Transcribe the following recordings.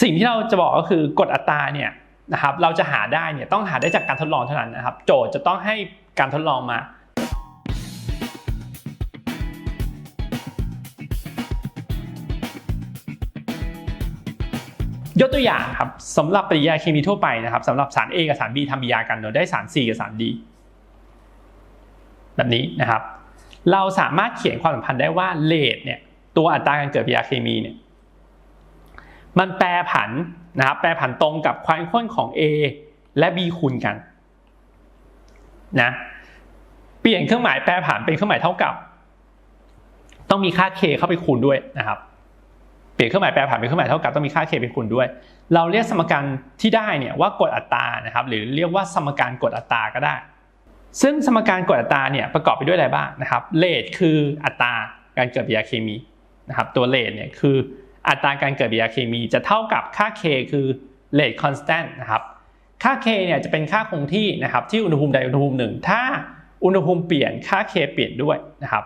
สิ่งที่เราจะบอกก็คือกฎอัตราเนี่ยนะครับเราจะหาได้เนี่ยต้องหาได้จากการทดลองเท่านั้นนะครับ โจทย์จะต้องให้การทดลองมายกตัวอย่างครับสำหรับปฏิกิริยาเคมีทั่วไปนะครับสำหรับสาร A กับสาร B ทำปฏิกิริยากันเราได้สาร C กับสาร D แบบนี้นะครับ เราสามารถเขียนความสัมพันธ์ได้ว่าเลทเนี่ยตัวอัตราการเกิดปฏิกิริยาเคมีเนี่ย มันแปรผันนะครับแปรผันตรงกับความเข้มข้นของ A และ B คูณกันนะเปลี่ยนเครื่องหมายแปรผันเป็นเครื่องหมายเท่ากับ ต้องมีค่า K เข้าไปคูณด้วยนะครับ เปลี่ยนเครื่องหมายแปรผันเป็นเครื่องหมายเท่ากับต้องมีค่า k เป็นคูณด้วย เราเรียกสมการที่ได้เนี่ยว่ากฎอัตรานะครับ หรือเรียกว่าสมการกฎอัตราก็ได้ ซึ่งสมการกฎอัตราเนี่ยประกอบไปด้วยอะไรบ้างนะครับเลทคืออัตราการเกิดปฏิกิริยาเคมีนะครับ ตัวเลทเนี่ยคือ อัตราการเกิดปฏิกิริยาเคมีจะเท่ากับค่า k คือเลทคอนสแตนต์นะครับ ค่า k เนี่ยจะเป็นค่าคงที่นะครับที่อุณหภูมิใดอุณหภูมิหนึ่ง ถ้าอุณหภูมิเปลี่ยนค่า k เปลี่ยนด้วยนะครับ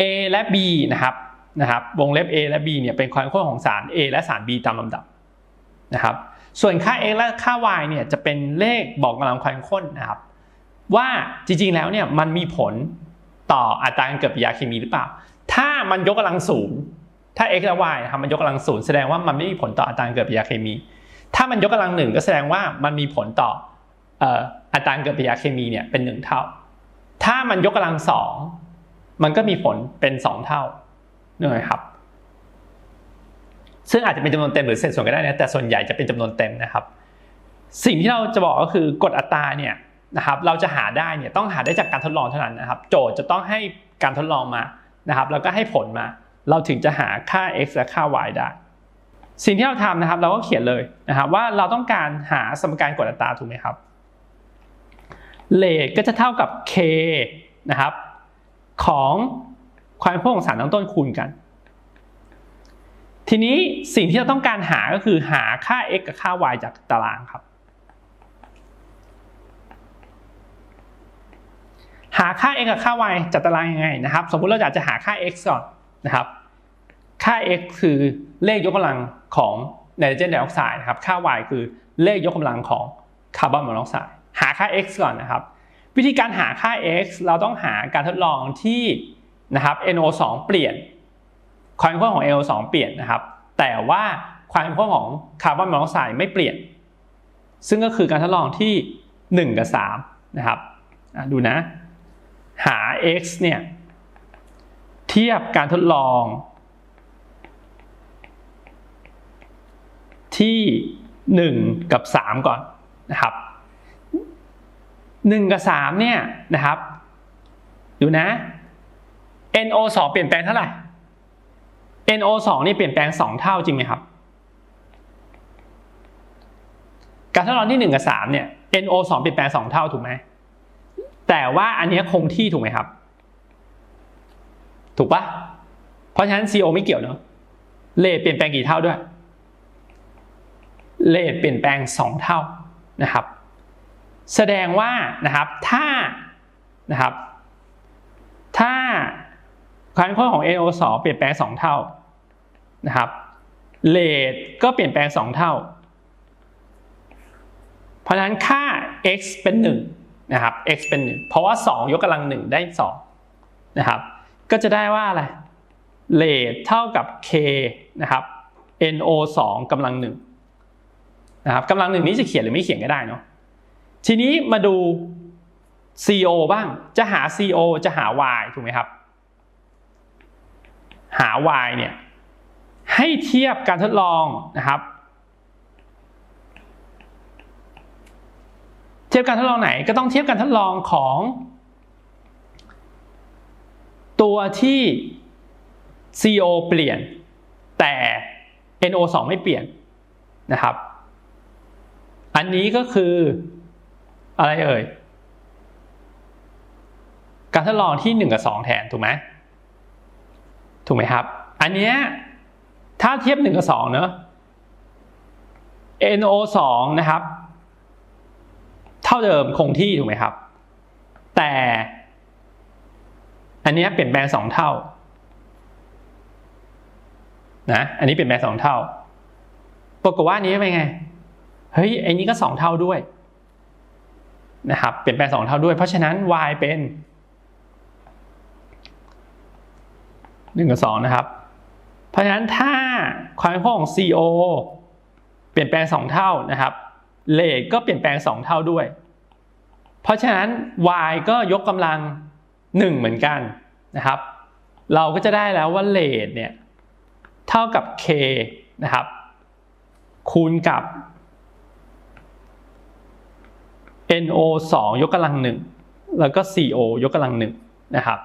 A และ B นะครับนะครับวงเล็บ A และ B เนี่ยเป็นความเข้มข้นของสาร A และสาร B ตามลำดับนะครับ ส่วนค่า x และค่า y เนี่ยจะเป็นเลขบอกกำลังความเข้มข้นนะครับ ว่าจริงๆแล้วเนี่ยมันมีผลต่ออัตราการเกิดปฏิกิริยาเคมีหรือเปล่า ถ้ามันยกกำลังศูนย์ถ้า x และ y นะครับมันยกกำลังศูนย์แสดงว่ามันไม่มีผลต่ออัตราเกิดปฏิกิริยาเคมี ถ้ามันยกกำลังหนึ่งก็แสดงว่ามันมีผลต่ออัตราเกิดปฏิกิริยาเคมีเนี่ยเป็นหนึ่งเท่า ถ้ามันยกกำลังสองมันก็มีผลเป็นสองเท่านึกไหมครับ ซึ่งอาจจะเป็นจำนวนเต็มหรือเศษส่วนก็ได้นะแต่ส่วนใหญ่จะเป็นจำนวนเต็มนะครับ สิ่งที่เราจะบอกก็คือกฎอัตราเนี่ยนะครับ เราจะหาได้เนี่ยต้องหาได้จากการทดลองเท่านั้นนะครับ โจทย์จะต้องให้การทดลองมา นะครับแล้วก็ให้ผลมา เราถึงจะหาค่า x และค่า y ได้ สิ่งที่เราทำนะครับ เราก็เขียนเลยนะครับว่าเราต้องการหาสมการกฎอัตราถูกไหมครับเลทก็จะเท่ากับ k นะครับของความเข้มข้นของสารตั้งต้นคูณกัน ทีนี้สิ่งที่เราต้องการหาก็คือหาค่า x กับค่า y จากตารางครับ หาค่า x กับค่า y จากตารางยังไงนะครับ สมมุติเราอยากจะหาค่า x ก่อนนะครับ ค่า x คือเลขยกกำลังของไนโตรเจนไดออกไซด์นะครับ ค่า y คือเลขยกกำลังของคาร์บอนมอนอกไซด์ หาค่า x ก่อนนะครับ วิธีการหาค่า x เราต้องหาการทดลองที่นะครับ NO2 เปลี่ยน ความเข้มข้นของ NO2 เปลี่ยนนะครับ แต่ว่าความเข้มข้นของคาร์บอนมอนอกไซด์ไม่เปลี่ยน ซึ่งก็คือการทดลองที่ 1 กับ 3 นะครับดูนะ หา x เนี่ย เทียบการทดลอง ที่ 1 กับ 3 ก่อนนะครับ 1 กับ 3 เนี่ยนะครับ ดูนะ NO2 เปลี่ยนแปลงเท่าไหร่ NO2 นี่เปลี่ยนแปลง 2 เท่าจริงไหมครับ การทดลองที่ 1 กับ 3 เนี่ย NO2 เปลี่ยนแปลง 2 เท่าถูกไหม แต่ว่าอันนี้คงที่ถูกไหมครับ ถูกปะเพราะฉะนั้น CO ไม่เกี่ยวเนอะเลทเปลี่ยนแปลงกี่เท่าด้วย เลทเปลี่ยนแปลง 2 เท่านะครับ แสดงว่านะครับถ้านะครับ ถ้าความเข้มข้นของ NO2 เปลี่ยนแปลง 2 เท่านะครับเลทก็เปลี่ยนแปลง 2 เท่า เพราะฉะนั้นค่า x เป็น 1 นะครับ x เป็น 1 เพราะว่า 2 ยกกำลัง 1 ได้ 2 นะครับ ก็จะได้ว่าอะไรเลทเท่ากับ k นะครับ NO2 กำลัง1นะครับกำลังหนึ่งนี้จะเขียนหรือไม่เขียนก็ได้เนาะทีนี้มาดู CO บ้างจะหา CO จะหา Y ถูกไหมครับ หา y เนี่ยให้เทียบการทดลองนะครับ เทียบการทดลองไหนก็ต้องเทียบการทดลองของตัวที่ CO เปลี่ยนแต่ NO2 ไม่เปลี่ยนนะครับ อันนี้ก็คืออะไรเอ่ย การทดลองที่ 1 กับ 2 แทนถูกไหมถูกไหมครับ อันเนี้ยถ้าเทียบ 1 กับ 2 เนอะ NO2 นะครับ ท่าเดิมคงที่ถูกไหมครับ แต่ อันนี้เปลี่ยนแปลง2เท่านะอันนี้เปลี่ยนแปลงสองเท่าปรากฏว่านี้เป็นไงเฮ้ยไอ้นี้ก็สองเท่าด้วยนะครับเปลี่ยนแปลงสองเท่าด้วย เพราะฉะนั้น y เป็นหนึ่งกับสองนะครับ เพราะฉะนั้นถ้าความเป็นพของ CO เปลี่ยนแปลงสองเท่านะครับเลทก็เปลี่ยนแปลงสองเท่าด้วย เพราะฉะนั้น y ก็ยกกำลัง 1 เหมือนกันนะครับ เราก็จะได้แล้วว่าเลทเนี่ยเท่ากับ k นะครับ คูณกับ no 2 ยกกำลัง 1 แล้วก็ co ยกกำลัง 1 นะครับ